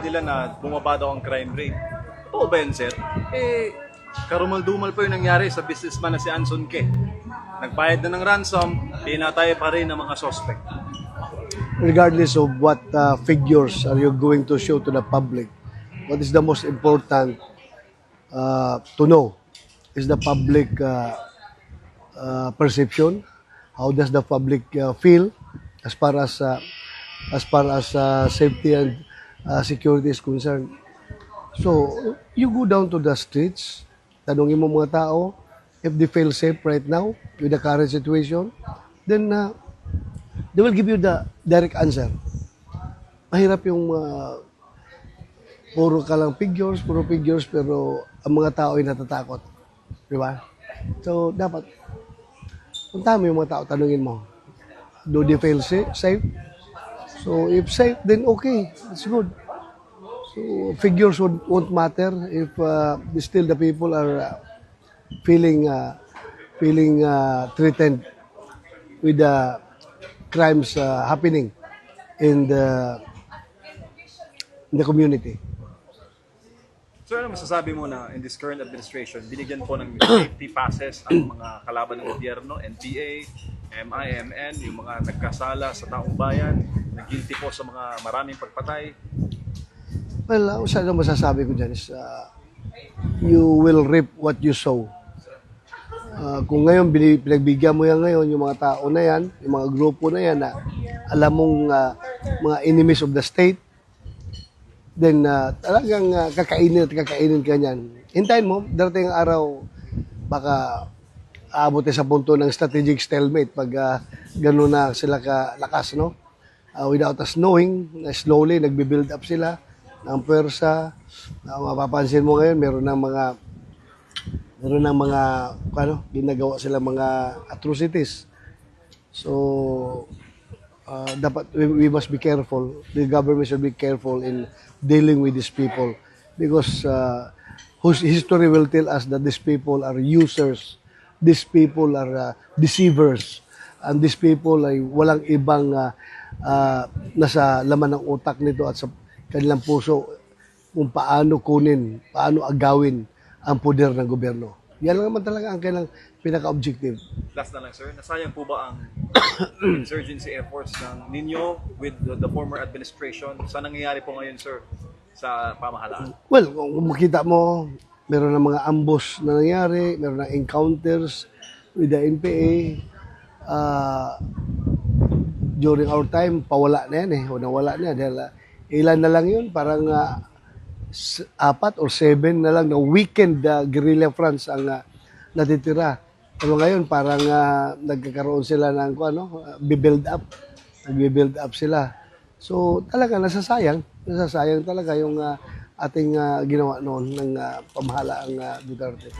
nila na bumaba daw ang crime rate. Totoo ba yan, sir? Eh, karumal-dumal pa yung nangyari sa businessman na si Anson Ke. Nagbayad na ng ransom, pinatay pa rin ng mga suspect. regardless of what uh, figures are you going to show to the public, what is the most important uh, to know is the public uh, uh, perception. How does the public uh, feel as far as uh, as far as uh, safety and uh, security is concerned? So, you go down to the streets, tanongin mo mga tao if they feel safe right now with the current situation, then uh, they will give you the direct answer. Mahirap yung uh, puro ka lang figures, puro figures, pero ang mga tao ay natatakot. Di ba? So, dapat, punta mo yung mga tao, tanungin mo, do they feel sa- safe? So, if safe, then okay, it's good. So, figures won't, won't matter if uh, still the people are uh, feeling uh, feeling uh, threatened with the crimes uh, happening in the in the community. Sir, ano masasabi mo na in this current administration, binigyan po ng safety passes ang mga kalaban ng gobyerno, NPA, MIMN, yung mga nagkasala sa taong bayan, nag-guilty po sa mga maraming pagpatay. Well, ang isa na masasabi ko dyan is uh, you will reap what you sow. Uh, kung ngayon pinagbigyan mo yan ngayon, yung mga tao na yan, yung mga grupo na yan na alam mong uh, mga enemies of the state, then uh, talagang uh, kakainin at kakainin ka niyan. Hintayin mo, darating ang araw, baka aabot sa punto ng strategic stalemate pag uh, gano'n na sila kalakas, no? Uh, without us knowing, na slowly nagbe-build up sila ng pwersa. Uh, mapapansin mo ngayon, meron ng mga meron ng mga ano, ginagawa sila mga atrocities. So, uh, dapat we, we must be careful. The government should be careful in dealing with these people because uh, whose history will tell us that these people are users, these people are uh, deceivers, and these people ay walang ibang uh, uh, nasa laman ng utak nito at sa kanilang puso kung paano kunin, paano agawin ang poder ng gobyerno. Yan lang naman talaga ang kailang pinaka-objective. Last na lang, sir. Nasayang po ba ang insurgency efforts ng ninyo with the, the former administration? Sa nangyayari po ngayon, sir, sa pamahalaan? Well, kung makita mo, meron ng mga ambush na nangyari, meron ng encounters with the NPA. Uh, during our time, pawala na yan eh, o nawala na yan. Dahil uh, ilan na lang yun, parang uh, apat or seven na lang na weekend uh, guerrilla fronts ang uh, natitira. Pero ngayon, parang uh, nagkakaroon sila ng ano, uh, build up. Nagbe-build up sila. So talaga nasasayang, nasasayang talaga yung uh, ating uh, ginawa noon ng uh, pamahalaang uh, Duterte.